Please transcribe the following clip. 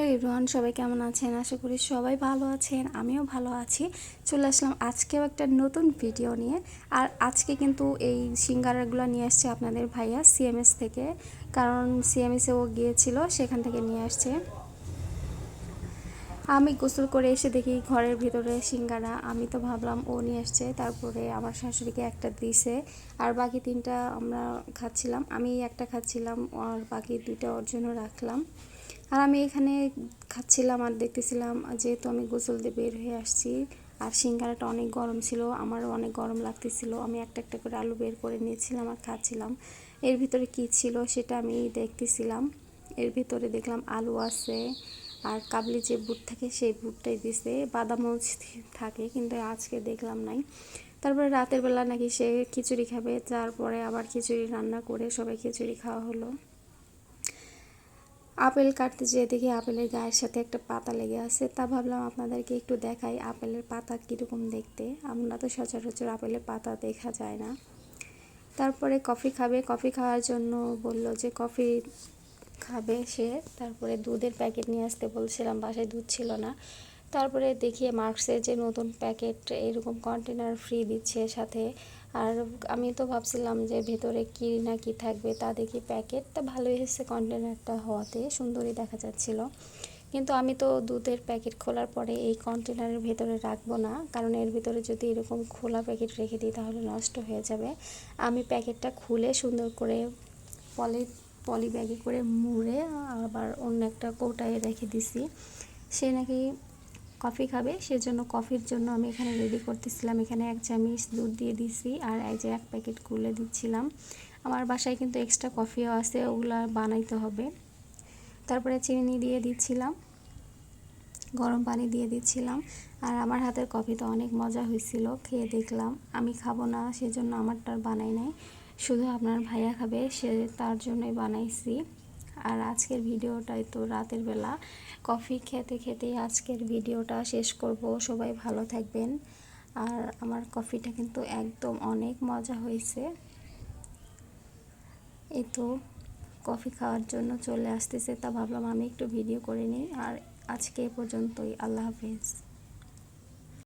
Hello everyone, সবাই কেমন আছেন? আশা করি সবাই ভালো আছেন, আমিও ভালো আছি। চলে আসলাম আজকেও একটা নতুন ভিডিও নিয়ে। আর আজকে কিন্তু এই সিঙ্গারাগুলো নিয়ে আসছে আপনাদের ভাইয়া সিএমএস থেকে। কারণ সিএমএসে ও গিয়েছিল, সেখান থেকে নিয়ে আসছে। আমি গোসল করে এসে দেখি ঘরের ভিতরে সিঙ্গারা। আমি তো ভাবলাম ও নিয়ে আসছে, তারপরে আমার শাশুড়িকে একটা দিছে। আর বাকি তিনটা আমরা খাচ্ছিলাম আমি একটা খাচ্ছিলাম, আর বাকি দুইটা ওর জন্য রাখলাম। আর আমি এখানে খাচ্ছিলাম আর দেখতেছিলাম যেহেতু আমি গোসল দিয়ে বের হয়ে আসছি, আর সিঙ্গারাটা অনেক গরম ছিল, আমারও অনেক গরম লাগতেছিল। আমি একটা একটা করে আলু বের করে নিয়েছিলাম আর খাচ্ছিলাম। এর ভিতরে কি ছিল সেটা আমি দেখতেছিলাম। এর ভিতরে দেখলাম আলু আছে, আর কাবলি যে বুট থাকে সেই বুটটাই দিছে। বাদামও থাকে কিন্তু আজকে দেখলাম নাই। তারপরে রাতের বেলা নাকি সে খিচুড়ি খাবে, তারপরে আবার খিচুড়ি রান্না করে সবাই খিচুড়ি খাওয়া হলো। আপেল কাটতে যেয়ে দেখি আপেলের গায়ের সাথে একটা পাতা লেগে আছে। তা ভাবলাম আপনাদেরকে একটু দেখাই আপেলের পাতা কীরকম দেখতে। আমরা তো সচরাচর আপেলের পাতা দেখা যায় না। তারপরে কফি খাবে। কফি খাওয়ার জন্য বলল যে কফি খাবে সে। তারপরে দুধের প্যাকেট নিয়ে আসতে বলছিলাম, বাসায় দুধ ছিল না। তারপরে দেখিয়ে মার্কসের যে নতুন প্যাকেট, এরকম কন্টেনার ফ্রি দিচ্ছে সাথে। আর আমি তো ভাবছিলাম যে ভেতরে কী না কী থাকবে তা দেখি প্যাকেটটা ভালোই এসেছে কন্টেনারটা হওয়াতে, সুন্দরই দেখা যাচ্ছিল। কিন্তু আমি তো দুধের প্যাকেট খোলার পরে এই কন্টেনারের ভেতরে রাখব না, কারণ এর ভিতরে যদি এরকম খোলা প্যাকেট রেখে দিই তাহলে নষ্ট হয়ে যাবে। আমি প্যাকেটটা খুলে সুন্দর করে পলি পলি ব্যাগে করে মুড়ে আবার অন্য একটা কৌটায় রেখে দিছি। সে নাকি কফি খাবে, সেজন্য কফির জন্য আমি এখানে রেডি করতেছিলাম। এখানে এক চামিচ দুধ দিয়ে দিছি আর এই যে এক প্যাকেট গুলে দিচ্ছিলাম। আমার বাসায় কিন্তু এক্সট্রা কফিও আছে, ওগুলো বানাইতে হবে। তারপরে চিনি দিয়ে দিচ্ছিলাম, গরম পানি দিয়ে দিচ্ছিলাম। আর আমার হাতের কফি তো অনেক মজা হয়েছিল, খেয়ে দেখলাম। আমি খাব না, সেজন্য আমারটার বানাই নাই। শুধু আপনার ভাইয়া খাবে, সে তার জন্যই বানাইছি। আর আজকের ভিডিওটাই তো রাতের বেলা। কফি খেতে খেতেই আজকের ভিডিওটা শেষ করব। সবাই ভালো থাকবেন। আর আমার কফিটা কিন্তু একদম অনেক মজা হয়েছে। এই তো কফি খাওয়ার জন্য চলে আসতেছে। তা ভাবলাম আমি একটু ভিডিও করে নিই। আর আজকে এ পর্যন্তই। আল্লাহ হাফিজ।